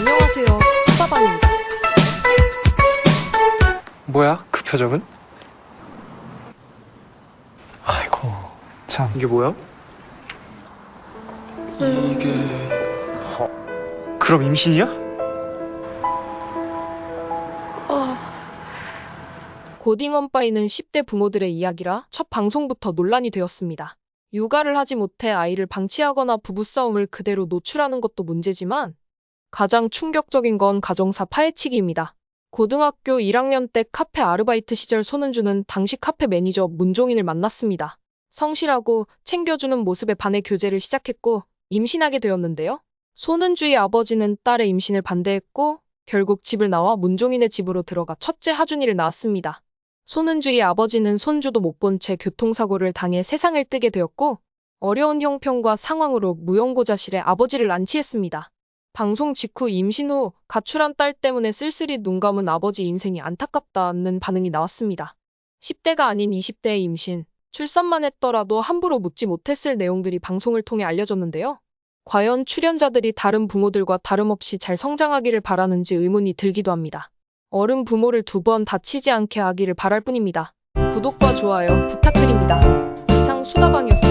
안녕하세요. 수다방입니다. 뭐야? 그 표정은? 아이고 참 이게 뭐야? 이게 그럼 임신이야? 고딩언바이는 10대 부모들의 이야기라 첫 방송부터 논란이 되었습니다. 육아를 하지 못해 아이를 방치하거나 부부싸움을 그대로 노출하는 것도 문제지만 가장 충격적인 건 가정사 파헤치기입니다. 고등학교 1학년 때 카페 아르바이트 시절 손은주는 당시 카페 매니저 문종인을 만났습니다. 성실하고 챙겨주는 모습에 반해 교제를 시작했고 임신하게 되었는데요. 손은주의 아버지는 딸의 임신을 반대했고 결국 집을 나와 문종인의 집으로 들어가 첫째 하준이를 낳았습니다. 손은주의 아버지는 손주도 못 본 채 교통사고를 당해 세상을 뜨게 되었고 어려운 형편과 상황으로 무용고자실에 아버지를 안치했습니다. 방송 직후 임신 후 가출한 딸 때문에 쓸쓸히 눈 감은 아버지 인생이 안타깝다는 반응이 나왔습니다. 10대가 아닌 20대의 임신, 출산만 했더라도 함부로 묻지 못했을 내용들이 방송을 통해 알려졌는데요. 과연 출연자들이 다른 부모들과 다름없이 잘 성장하기를 바라는지 의문이 들기도 합니다. 어른 부모를 두 번 다치지 않게 하기를 바랄 뿐입니다. 구독과 좋아요 부탁드립니다. 이상 수다방이었습니다.